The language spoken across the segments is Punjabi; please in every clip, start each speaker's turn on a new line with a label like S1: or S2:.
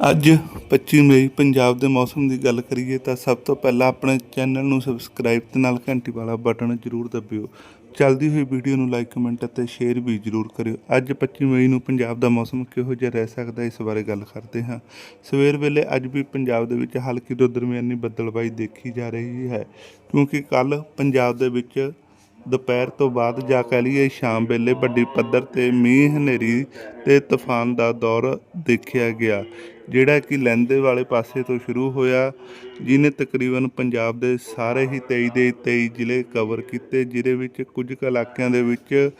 S1: ਅੱਜ 25 ਮਈ ਪੰਜਾਬ ਦੇ ਮੌਸਮ ਦੀ ਗੱਲ ਕਰੀਏ ਤਾਂ ਸਭ ਤੋਂ ਪਹਿਲਾਂ ਆਪਣੇ ਚੈਨਲ ਨੂੰ ਸਬਸਕ੍ਰਾਈਬ ਤੇ ਨਾਲ ਘੰਟੀ ਵਾਲਾ ਬਟਨ ਜ਼ਰੂਰ ਦਬਿਓ। ਚੱਲਦੀ ਹੋਈ ਵੀਡੀਓ ਨੂੰ ਲਾਈਕ, ਕਮੈਂਟ ਅਤੇ ਸ਼ੇਅਰ ਵੀ ਜ਼ਰੂਰ ਕਰਿਓ। ਅੱਜ 25 ਮਈ ਨੂੰ ਪੰਜਾਬ ਦਾ ਮੌਸਮ ਕਿਹੋ ਜਿਹਾ ਰਹਿ ਸਕਦਾ ਇਸ ਬਾਰੇ ਗੱਲ ਕਰਦੇ ਹਾਂ। ਸਵੇਰ ਵੇਲੇ ਅੱਜ ਵੀ ਪੰਜਾਬ ਦੇ ਵਿੱਚ ਹਲਕੀ ਤੋਂ ਦਰਮਿਆਨੀ ਬੱਦਲਬਾਈ ਦੇਖੀ ਜਾ ਰਹੀ ਹੈ, ਕਿਉਂਕਿ ਕੱਲ ਪੰਜਾਬ ਦੇ ਵਿੱਚ ਦੁਪਹਿਰ ਤੋਂ ਬਾਅਦ ਜਾਂ ਕਹਿ ਲਈਏ ਸ਼ਾਮ ਵੇਲੇ ਵੱਡੀ ਪੱਧਰ ਤੇ ਮੀਂਹ ਹਨੇਰੀ ਤੇ ਤੂਫਾਨ ਦਾ ਦੌਰ ਦੇਖਿਆ ਗਿਆ। ਜਿਹੜਾ ਕਿ ਲਹਿੰਦੇ ਵਾਲੇ ਪਾਸੇ ਤੋਂ ਸ਼ੁਰੂ ਹੋਇਆ, ਜਿਹਨੇ ਤਕਰੀਬਨ ਪੰਜਾਬ ਦੇ ਸਾਰੇ ਹੀ 23 ਦੇ 23 ਜ਼ਿਲ੍ਹੇ ਕਵਰ ਕੀਤੇ, ਜਿਹਦੇ ਵਿੱਚ ਕੁਝ ਕੁ ਇਲਾਕਿਆਂ ਦੇ ਵਿੱਚ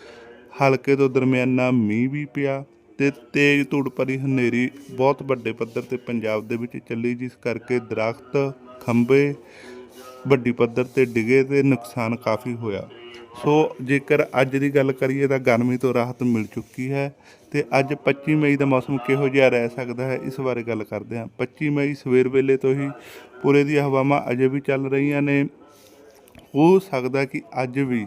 S1: ਹਲਕੇ ਤੋਂ ਦਰਮਿਆਨਾ ਮੀਂਹ ਵੀ ਪਿਆ ਤੇ ਤੇਜ਼ ਧੂੜ ਭਰੀ ਹਨੇਰੀ ਬਹੁਤ ਵੱਡੇ ਪੱਧਰ ਤੇ ਪੰਜਾਬ ਦੇ ਵਿੱਚ ਚੱਲੀ, ਜਿਸ ਕਰਕੇ ਦਰਖਤ, ਖੰਭੇ ਵੱਡੀ ਪੱਧਰ ਤੇ ਡਿਗੇ ਤੇ ਨੁਕਸਾਨ ਕਾਫੀ ਹੋਇਆ। ਸੋ ਜੇਕਰ ਅੱਜ ਦੀ ਗੱਲ ਕਰੀਏ ਤਾਂ ਗਰਮੀ ਤੋਂ ਰਾਹਤ ਮਿਲ ਚੁੱਕੀ ਹੈ ਤੇ ਅੱਜ 25 ਮਈ ਦਾ ਮੌਸਮ ਕਿਹੋ ਜਿਹਾ ਰਹਿ ਸਕਦਾ ਹੈ, ਇਸ ਬਾਰੇ ਗੱਲ ਕਰਦੇ ਹਾਂ। 25 ਮਈ ਸਵੇਰ ਵੇਲੇ ਤੋਂ ਹੀ ਪੂਰੇ ਦੀਆਂ ਹਵਾਵਾਂ ਅਜੇ ਵੀ ਚੱਲ ਰਹੀਆਂ ਨੇ। ਹੋ ਸਕਦਾ ਕਿ ਅੱਜ ਵੀ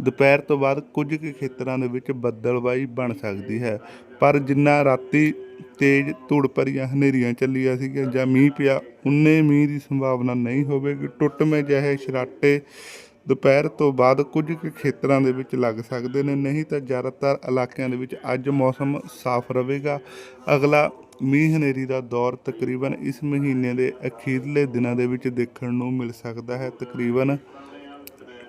S1: ਦੁਪਹਿਰ ਤੋਂ ਬਾਅਦ ਕੁਝ ਕੁ ਖੇਤਰਾਂ ਦੇ ਵਿੱਚ ਬੱਦਲਬਾਈ ਬਣ ਸਕਦੀ ਹੈ। ਪਰ ਜਿੰਨਾ ਰਾਤੀ ਤੇਜ਼ ਧੂੜ ਭਰੀਆਂ ਹਨੇਰੀਆਂ ਚੱਲੀਆਂ ਸੀਗੀਆਂ ਜਾਂ ਮੀਂਹ ਪਿਆ, ਉਨੇ ਮੀਂਹ ਦੀ ਸੰਭਾਵਨਾ ਨਹੀਂ ਹੋਵੇਗੀ। ਟੁੱਟਵੇਂ ਜਿਹੇ ਸ਼ਰਾਟੇ ਦੁਪਹਿਰ ਤੋਂ ਬਾਅਦ ਕੁਝ ਕੁ ਖੇਤਰਾਂ ਦੇ ਵਿੱਚ ਲੱਗ ਸਕਦੇ ਨੇ, ਨਹੀਂ ਤਾਂ ਜ਼ਿਆਦਾਤਰ ਇਲਾਕਿਆਂ ਦੇ ਵਿੱਚ ਅੱਜ ਮੌਸਮ ਸਾਫ਼ ਰਹੇਗਾ। ਅਗਲਾ ਮੀਂਹ ਹਨੇਰੀ ਦਾ ਦੌਰ ਤਕਰੀਬਨ ਇਸ ਮਹੀਨੇ ਦੇ ਅਖੀਰਲੇ ਦਿਨਾਂ ਦੇ ਵਿੱਚ ਦੇਖਣ ਨੂੰ ਮਿਲ ਸਕਦਾ ਹੈ। ਤਕਰੀਬਨ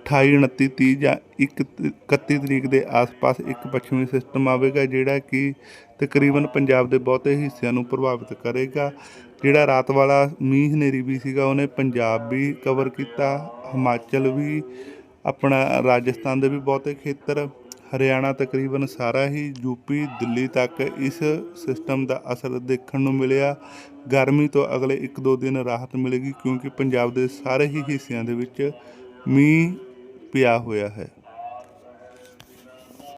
S1: 28 29 30 ਜਾਂ 1 31 ਤਰੀਕ ਦੇ ਆਸ-ਪਾਸ ਇੱਕ ਪੱਛਮੀ ਸਿਸਟਮ ਆਵੇਗਾ, ਜਿਹੜਾ ਕਿ ਤਕਰੀਬਨ ਪੰਜਾਬ ਦੇ ਬਹੁਤੇ ਹਿੱਸਿਆਂ ਨੂੰ ਪ੍ਰਭਾਵਿਤ ਕਰੇਗਾ। ਜਿਹੜਾ ਰਾਤ ਵਾਲਾ ਮੀਂਹ ਹਨੇਰੀ ਵੀ ਸੀਗਾ, ਉਹਨੇ ਪੰਜਾਬ ਵੀ ਕਵਰ ਕੀਤਾ। ਹਿਮਾਚਲ ਵੀ, ਆਪਣਾ ਰਾਜਸਥਾਨ ਦੇ ਵੀ ਬਹੁਤੇ ਖੇਤਰ, ਹਰਿਆਣਾ ਤਕਰੀਬਨ ਸਾਰਾ ਹੀ ਯੂਪੀ ਦਿੱਲੀ ਤੱਕ ਇਸ ਸਿਸਟਮ ਦਾ ਅਸਰ ਦੇਖਣ ਨੂੰ ਮਿਲਿਆ। ਗਰਮੀ ਤੋਂ ਅਗਲੇ 1-2 ਦਿਨ ਰਾਹਤ ਮਿਲੇਗੀ ਕਿਉਂਕਿ ਪੰਜਾਬ ਦੇ ਸਾਰੇ ਹੀ ਹਿੱਸਿਆਂ ਦੇ ਵਿੱਚ ਮੀਂਹ ਪਿਆ ਹੋਇਆ ਹੈ।